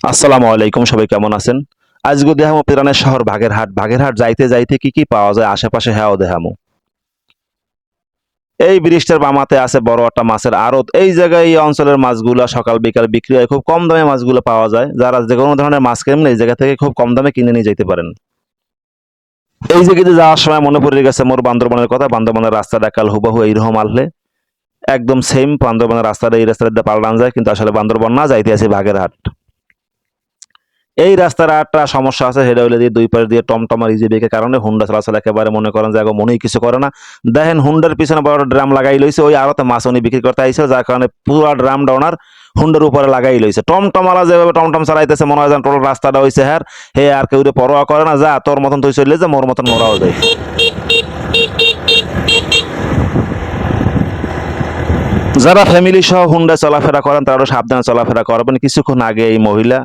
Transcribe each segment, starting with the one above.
আসসালামু আলাইকুম, সবাই কেমন আছেন? আজকে দেহামো পিরানের শহর বাগেরহাট। বাগেরহাট যাইতে যাইতে কি কি পাওয়া যায়? আশেপাশে হ্যাঁ দেহামো। এই ব্রিজটার বামাতে আছে বড় একটা মাছের আড়ত। এই জায়গায় এই অঞ্চলের মাছগুলো সকাল বিকাল বিক্রি হয়। খুব কম দামে মাছগুলো পাওয়া যায়। যারা যে কোনো ধরনের মাছ কেনেন, এই জায়গা থেকে খুব কম দামে কিনে নিয়ে যেতে পারেন। এই জায়গাতে যাওয়ার সময় মনে পড়ে গেছে মোর বান্দরবনের কথা। বান্দরবনের রাস্তাটা কাল হুবাহু এইরকম আনলে। একদম সেম বান্দরবনের রাস্তাটা, এই রাস্তাটা পাল্টান যায়। কিন্তু আসলে বান্দরবন না, যাইতে আছে বাগেরহাট। এই রাস্তার একটা সমস্যা আছে সেটা হলে দিয়ে দুই পাশ দিয়ে টমটম আর ইজিবিকের কারণে হুন্ডা চলাচল একেবারে মনে করেন যে মনেই কিছু করে না। দেখেন হুন্ডার পিছনে বড় ড্রাম লাগাই লইছে, ওই আরতে মাছ উনি বিক্রি করতে আইছে, যার কারণে পুরো ড্রাম ডাউনার হুন্ডার উপরে লাগাই লইছে। টমটমালা যেভাবে টমটম চালাইতেছে, মনে হয় যেন টোটাল রাস্তাটা হইছে হ্যার হে আর কেউ পরোয়া করে না, যা তোর মতন তুই চললে যে, মোর মতন মোরাও যায় যারা ফ্যামিলি সহ হুন্ডা চলাফেরা করেন তারা সাবধানে চলাফেরা করবেন। কিছুক্ষণ আগে এই মহিলা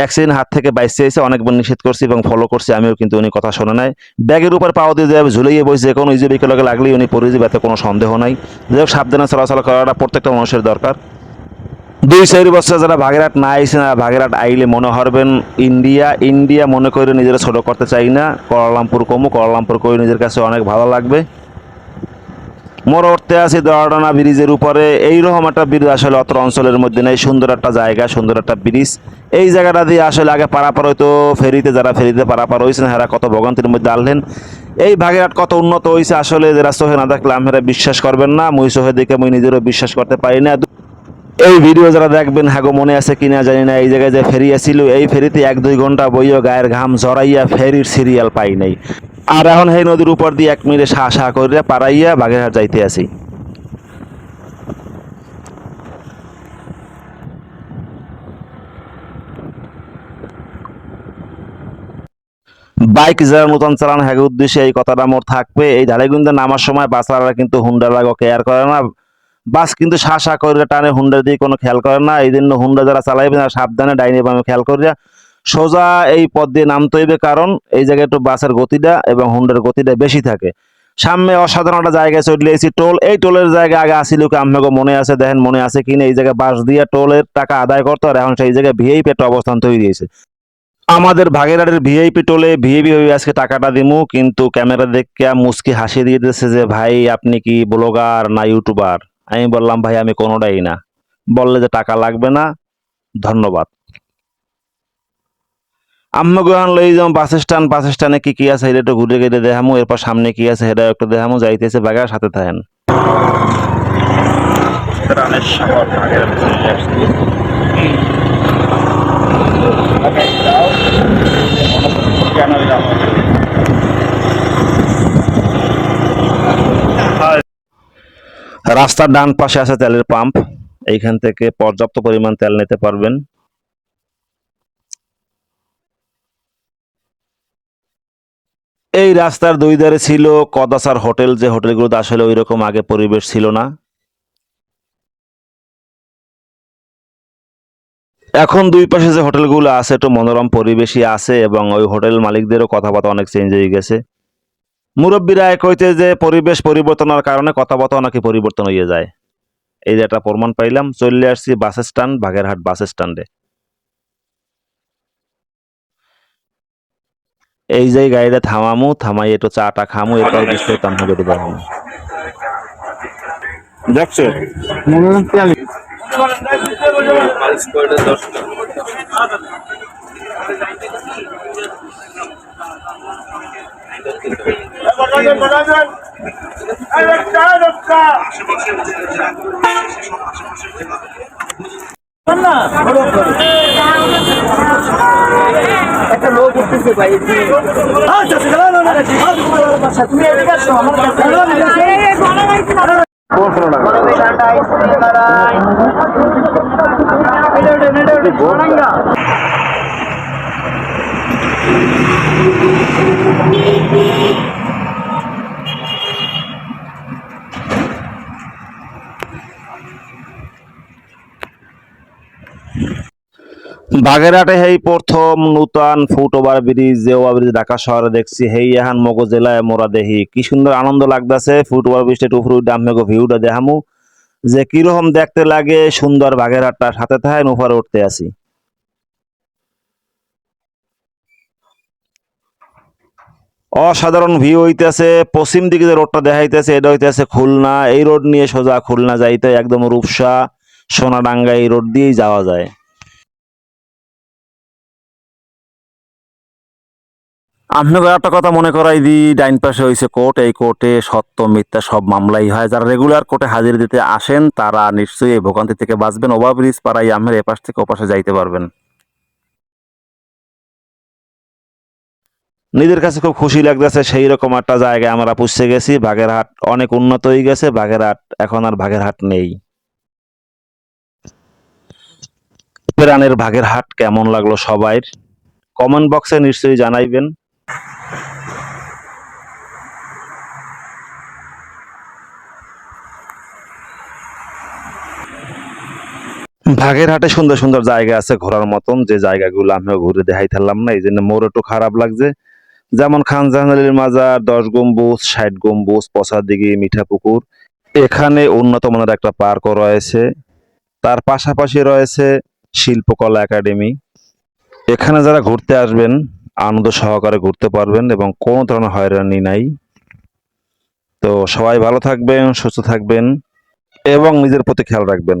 অ্যাক্সিডেন্ট হাত থেকে বাইসে এসে অনেকবার নিষেধ করছি এবং ফলো করছি, আমিও কিন্তু উনি কথা শোনে নাই। ব্যাগের উপর পাও দিয়ে যাবে, ঝুলিয়ে বসে যে কোনো ইজি বিকেলকে লাগলেই উনি পড়ে যাবে, এতে কোনো সন্দেহ নাই। যাই হোক, সাবধানে চলাচল করাটা প্রত্যেকটা মানুষের দরকার। দুই চার বছর যারা ভাগেরহাট না আইসে না ভাগেরহাট আইলে মনে হরবেন, ইন্ডিয়া ইন্ডিয়া মনে করে নিজেরা ছোট করতে চাই না। কলালামপুর কমু কলালামপুর করে নিজের কাছে অনেক ভালো লাগবে। মোর উঠতে আছি দরাডানা ব্রিজের উপরে। এইরকম একটা ব্রিজ আসলে অত অঞ্চলের মধ্যে নেই। সুন্দর একটা জায়গা, সুন্দর একটা ব্রিজ। এই জায়গাটা দিয়ে আসলে আগে পারাপার হইতো, ফেরিতে যারা ফেরিতে পারাপার হয়েছেন হেরা কত ভোগান্তির মধ্যে আনলেন। এই ভাগেরহাট কত উন্নত হয়েছে আসলে যারা চোখে না দেখলাম হেরা বিশ্বাস করবেন না। মুই চোখে দেখে মুই নিজেরও বিশ্বাস করতে পারি না। এই ভিডিও যারা দেখবেন হাগো মনে আছে কিনা জানি না। এই জায়গায় যে ফেরি আসিল এই ফেরিতে এক দুই ঘণ্টা বইও গায়ের ঘাম জড়াইয়া ফেরির সিরিয়াল পাই নাই। আর এখন এই নদীর উপর দিয়ে এক মিনিটে সা সা করিয়া পারাইয়া বাগেরহাট যাইতে আসি। বাইক যারা নতুন চালান হ্যাঁ উদ্দেশ্যে এই কথাটা মোর থাকবে, এই ঢালাইগুন্দে নামার সময় বাসারা কিন্তু হুন্ডা লাগো কেয়ার করে না। বাস কিন্তু সা সা করে টানে হুন্ডা দিয়ে কোনো খেয়াল করে না। এই জন্য হুন্ডা যারা চালাইবে না সাবধানে, ডাইনে বামে খেয়াল করিয়া সোজা এই পথ দিয়ে নামতে হইবে, কারণ এই জায়গায় একটু বাসের গতিটা এবং হুন্ডার গতিটা বেশি থাকে। সামনে অসাধারণ একটা জায়গায় চলে এসেছি টোল এই টোলের জায়গা আগে আসিল কি, আপনাকে মনে আছে, দেখেন মনে আছে কিনা এই জায়গায় বাস দিয়ে টোলের টাকা আদায় করতো আর এখন সেই জায়গায় ভিআইপি একটা অবস্থান তৈরি হয়েছে। আমাদের ভাগেরহাটের ভিআইপি টোলে ভিআইপি হয়ে আজকে টাকাটা দিমু, কিন্তু ক্যামেরা দেখে মুসকি হাসি দিয়ে দিয়েছে যে, ভাই, আপনি কি ব্লগার না ইউটিউবার আমি বললাম, ভাই, আমি কোনোটাই না। বললে যে, টাকা লাগবে না, ধন্যবাদ। আম্মা গোহান লই যাম বাস স্ট্যান্ড বাস স্ট্যান্ডে কি কি আছে? এটা একটু ঘুরে ঘুরে দেখামু এরপর সামনে কি আছে সেটা একটু দেখামু যাইতেছে বাগার সাথে থাকেন। রাস্তার ডান পাশে আছে তেলের পাম্প। এইখান থেকে পর্যাপ্ত পরিমাণ তেল নিতে পারবেন। এই রাস্তার দুই ধারে ছিল কদাসার হোটেল, যে হোটেলগুলোতে আসলে ওই রকম আগে পরিবেশ ছিল না। এখন দুই পাশে যে হোটেলগুলো আছে, একটু মনোরম পরিবেশই আছে এবং ওই হোটেল মালিকদেরও কথাবার্তা অনেক চেঞ্জ হয়ে গেছে। মুরব্বীরা এক হইতে যে পরিবেশ পরিবর্তনের কারণে কথাবার্তা নাকি পরিবর্তন হয়ে যায়। এই যে একটা প্রমাণ পাইলাম, চলে আসছি বাস স্ট্যান্ড বাগেরহাট বাস স্ট্যান্ডে এই যে গাড়িটা থামামু থামাই একটু চাটা খামু এরপর বিস্তারিত আপনাকে একটু দেখাবো দেখছ? একটা লোক উঠতেছে ভাই আচ্ছা আচ্ছা তুমি এদিকে আসো আমার কাছে বাগেরহাটে হেই প্রথম নূতন ফুটওভার ব্রিজ যে ব্রিজ, ঢাকা শহরে দেখছি। হেই এহান মগজেলায় মোরা দেহি কি সুন্দর আনন্দ লাগতেছে ফুটওভার ব্রিজটা টুফরু ডামেগো ভিউটা দেখামু। যে কীরকম দেখতে লাগে, সুন্দর বাগেরহাটটা সাথে থায় নুফার উঠতে আসি। অসাধারণ ভিউ হইতেছে, পশ্চিম দিকে যে রোডটা দেখাইতেছে, এটা হইতেছে খুলনা। এই রোড নিয়ে সোজা খুলনা যাইতে একদম রূপসা, সোনাডাঙ্গা এই রোড দিয়েই যাওয়া যায়। আপনাকে একটা কথা মনে করাই দি ডাইন পাশে হয়েছে কোর্ট, এই কোর্টে সত্য, মিথ্যা সব মামলাই হয়। যারা রেগুলার কোর্টে হাজির দিতে আসেন, তারা নিশ্চয়ই এই ভোগান্তি থেকে বাঁচবেন। ওভার ব্রিজ পাড়াই আমের এপাশ থেকে ওপাশে যাইতে পারবেন। নিজের কাছে খুব খুশি লাগতেছে, সেই রকম একটা জায়গায় আমরা পুষে গেছি। বাগেরহাট অনেক উন্নত হয়ে গেছে, বাগেরহাট এখন আর বাগেরহাট নেই। প্রাণের বাগেরহাট কেমন লাগল সবাই? কমেন্ট বক্সে নিশ্চয়ই জানাইবেন। বাগেরহাটে সুন্দর সুন্দর জায়গা আছে ঘোরার মতন, যে জায়গাগুলো আমিও ঘুরে দেখাই থাকলাম না, এই জন্য মোর একটু খারাপ লাগছে। যেমন খান জাহাঙ্গীর মাজার, দশ গম্বুজ, ষাট গম্বুজ পশাদিঘি মিঠাপুকুর। এখানে উন্নত মানের একটা পার্কও রয়েছে। তার পাশাপাশি রয়েছে শিল্পকলা একাডেমি। এখানে যারা ঘুরতে আসবেন, আনন্দ সহকারে ঘুরতে পারবেন এবং কোনো ধরনের হয়রানি নাই। তো সবাই ভালো থাকবেন, সুস্থ থাকবেন এবং নিজের প্রতি খেয়াল রাখবেন।